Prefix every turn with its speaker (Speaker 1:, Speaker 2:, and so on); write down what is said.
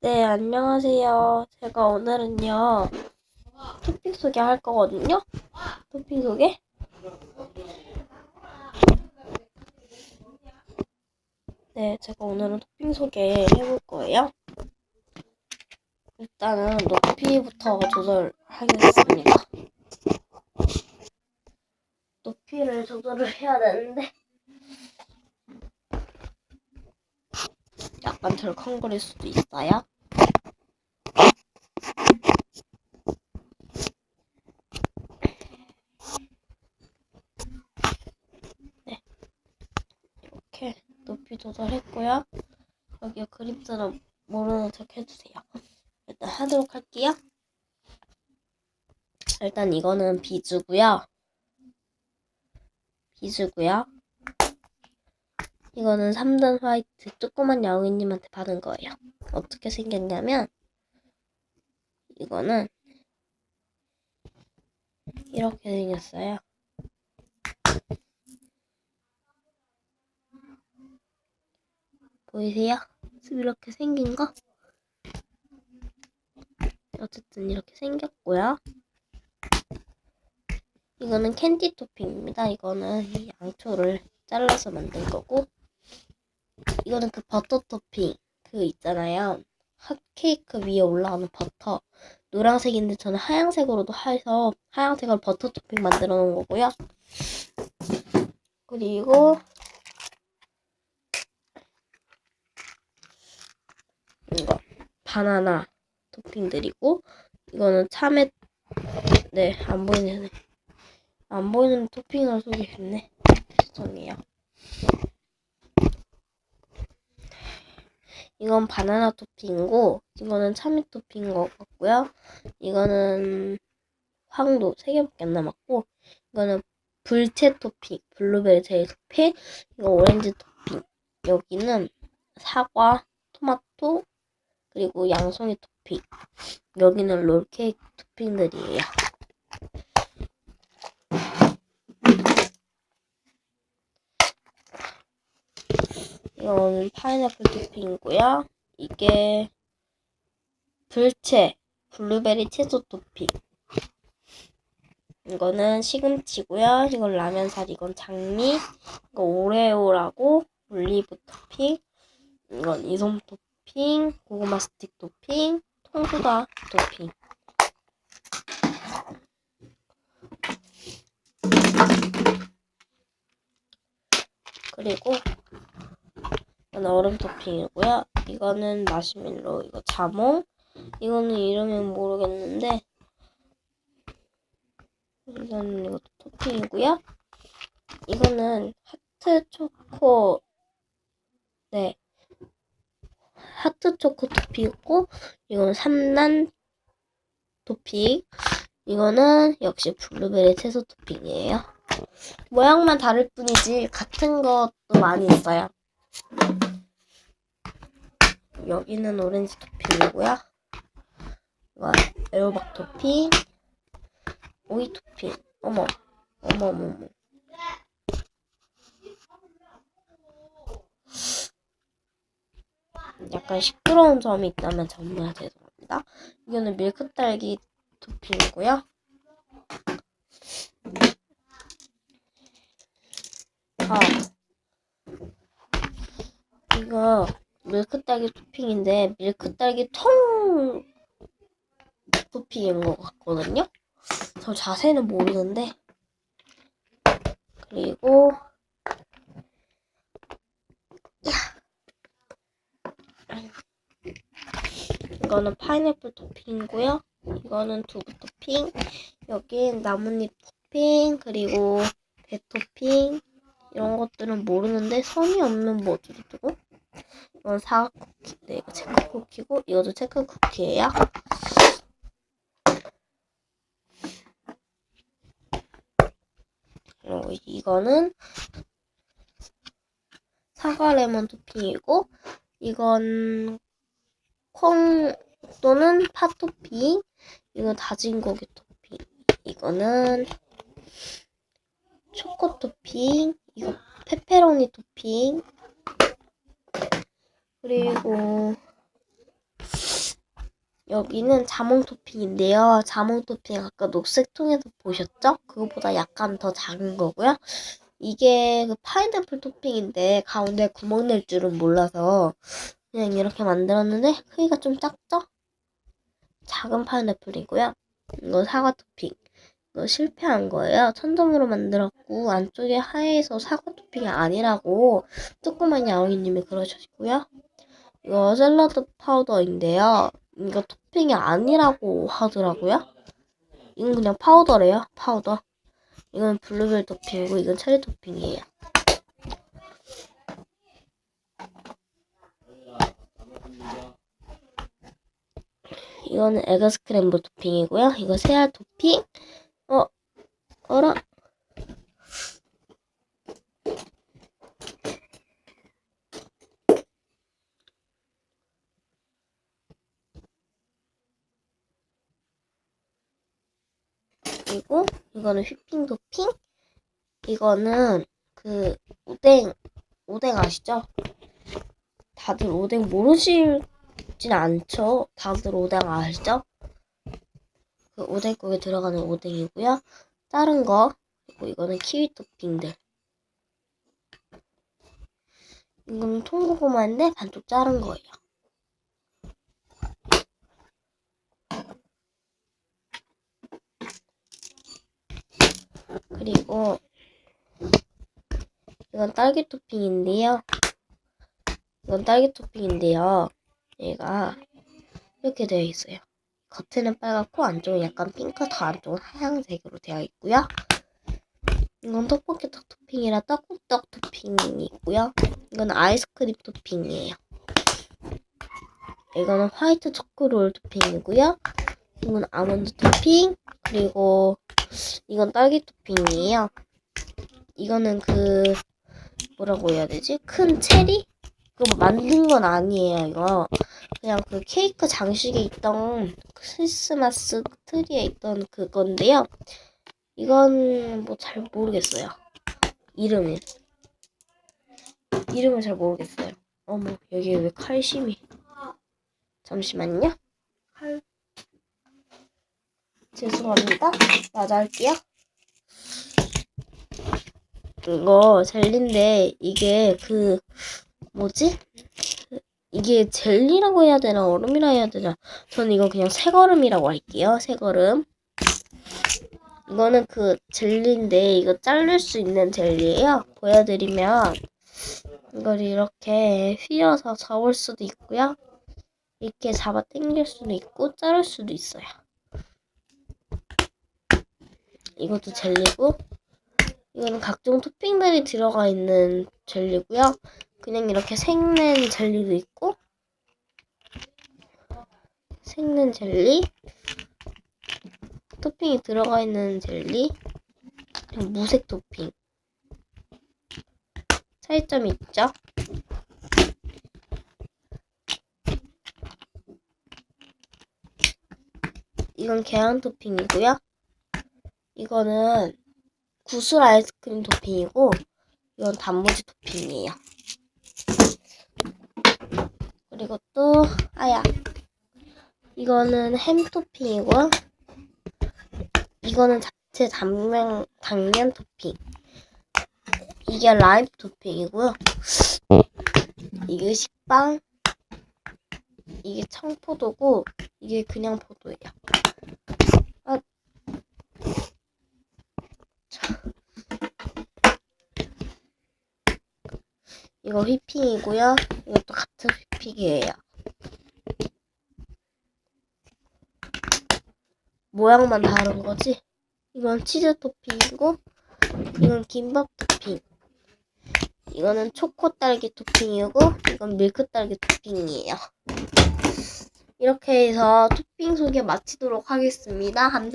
Speaker 1: 네, 안녕하세요. 제가 오늘은요, 토핑 소개 할 거거든요. 토핑 소개? 네, 제가 오늘은 토핑 소개 해볼 거예요. 일단은 높이부터 조절하겠습니다. 높이를 조절을 해야 되는데, 약간 덜컹거릴 수도 있어요. 네. 이렇게 높이 조절했고요. 여기 그림자는 모르는 척 해주세요. 일단 하도록 할게요. 일단 이거는 비주고요. 비주고요. 이거는 3단 화이트 조그만 야옹이님한테 받은 거예요. 어떻게 생겼냐면 이거는 이렇게 생겼어요. 보이세요? 이렇게 생긴 거? 어쨌든 이렇게 생겼고요. 이거는 캔디 토핑입니다. 이거는 이 양초를 잘라서 만든 거고 이거는 그 버터 토핑 그 있잖아요. 핫케이크 위에 올라가는 버터 노란색인데 저는 하얀색으로도 해서 하얀색으로 버터 토핑 만들어 놓은 거고요. 그리고 이거 바나나 토핑들이고 이거는 참외 네 안 보이네 안 보이는 토핑을 소개했네 죄송해요. 이건 바나나 토핑이고 이거는 참외 토핑인 것 같고요. 이거는 황도 3개밖에 안 남았고 이거는 불채 토핑, 블루베리 제리 토핑, 이거 오렌지 토핑. 여기는 사과, 토마토, 그리고 양송이 토핑. 여기는 롤케이크 토핑들이에요. 이거는 파인애플 토핑이고요. 이게 불채, 블루베리 채소 토핑. 이거는 시금치고요. 이건 라면살, 이건 장미, 이거 오레오라고 올리브 토핑, 이건 이솜 토핑, 고구마 스틱 토핑, 통소다 토핑. 그리고 이건 얼음 토핑이고요. 이거는 마시멜로, 이거 자몽, 이거는 이름은 모르겠는데 이거는 이것도 토핑이고요. 이거는 하트 초코, 네, 하트 초코 토핑이고 이거는 3단 토핑, 이거는 역시 블루베리 채소 토핑이에요. 모양만 다를 뿐이지 같은 것도 많이 있어요. 여기는 오렌지 토핑이고요. 이거 애호박 토핑, 오이 토핑. 어머, 어머, 어머, 어머. 약간 시끄러운 점이 있다면 정말 죄송합니다. 이거는 밀크 딸기 토핑이고요. 아, 이거 밀크 딸기 토핑인데 밀크 딸기 통 토핑인 것 같거든요. 저 자세는 모르는데. 그리고 이거는 파인애플 토핑이고요. 이거는 두부 토핑, 여긴 나뭇잎 토핑, 그리고 배 토핑. 이런 것들은 모르는데 선이 없는 뭐 어쩌고저쩌고 이건 사과 쿠키, 네 이거 체크 쿠키고 이것도 체크 쿠키예요. 그리고 이거는 사과 레몬 토핑이고 이건 콩 또는 파 토핑 이거 다진 고기 토핑 이거는 초코 토핑 이거 페페로니 토핑 그리고 여기는 자몽 토핑인데요. 자몽 토핑 아까 녹색 통에서 보셨죠? 그거보다 약간 더 작은 거고요. 이게 그 파인애플 토핑인데 가운데 구멍 낼 줄은 몰라서 그냥 이렇게 만들었는데 크기가 좀 작죠? 작은 파인애플이고요. 이거 사과 토핑. 이거 실패한 거예요. 천점으로 만들었고 안쪽에 하얘서 사과 토핑이 아니라고 조그만 야옹이님이 그러셨고요. 이거 샐러드 파우더인데요. 이거 토핑이 아니라고 하더라고요. 이건 그냥 파우더래요. 파우더. 이건 블루베리 토핑이고 이건 체리 토핑이에요. 이거는 에그 스크램블 토핑이고요. 이거 새알 토핑. 어, 어라? 그리고 이거는 휘핑 토핑. 이거는 그 오뎅 오뎅 아시죠? 다들 오뎅 모르시진 않죠? 다들 오뎅 아시죠? 그 오뎅국에 들어가는 오뎅이고요. 다른 거 그리고 이거는 키위 토핑들. 이거는 통고구마인데 반쪽 자른 거예요. 그리고 이건 딸기 토핑인데요. 이건 딸기 토핑인데요. 얘가 이렇게 되어 있어요. 겉에는 빨갛고 안쪽은 약간 핑크, 더 안쪽은 하얀색으로 되어 있고요. 이건 떡볶이 떡 토핑이라 떡국떡 토핑이 있고요. 이건 아이스크림 토핑이에요. 이거는 화이트 초코롤 토핑이고요. 이건 아몬드 토핑, 그리고 이건 딸기 토핑이에요. 이거는 그 뭐라고 해야 되지? 큰 체리? 그거 만든 건 아니에요. 이거 그냥 그 케이크 장식에 있던 크리스마스 트리에 있던 그건데요. 이건 뭐 잘 모르겠어요. 이름이 이름을 잘 모르겠어요. 어머 여기 왜 칼슘이? 잠시만요. 칼 죄송합니다. 맞아 할게요. 이거 젤리인데 이게 그 뭐지? 이게 젤리라고 해야 되나 얼음이라 해야 되나? 저는 이거 그냥 새거름이라고 할게요. 새거름. 이거는 그 젤리인데 이거 자를 수 있는 젤리예요. 보여드리면 이걸 이렇게 휘어서 접을 수도 있고요. 이렇게 잡아 당길 수도 있고 자를 수도 있어요. 이것도 젤리고 이거는 각종 토핑들이 들어가 있는 젤리고요. 그냥 이렇게 생낸 젤리도 있고 생낸 젤리 토핑이 들어가 있는 젤리 무색 토핑 차이점이 있죠. 이건 계란 토핑이고요. 이거는 구슬 아이스크림 토핑이고 이건 단무지 토핑이에요. 그리고 또 아야 이거는 햄 토핑이고요. 이거는 자체 당면 당면 토핑. 이게 라임 토핑이고요. 이게 식빵. 이게 청포도고 이게 그냥 포도예요. 이거 휘핑이고요. 이것도 같은 휘핑이에요. 모양만 다른 거지? 이건 치즈 토핑이고, 이건 김밥 토핑. 이거는 초코 딸기 토핑이고, 이건 밀크 딸기 토핑이에요. 이렇게 해서 토핑 소개 마치도록 하겠습니다. 감사합니다.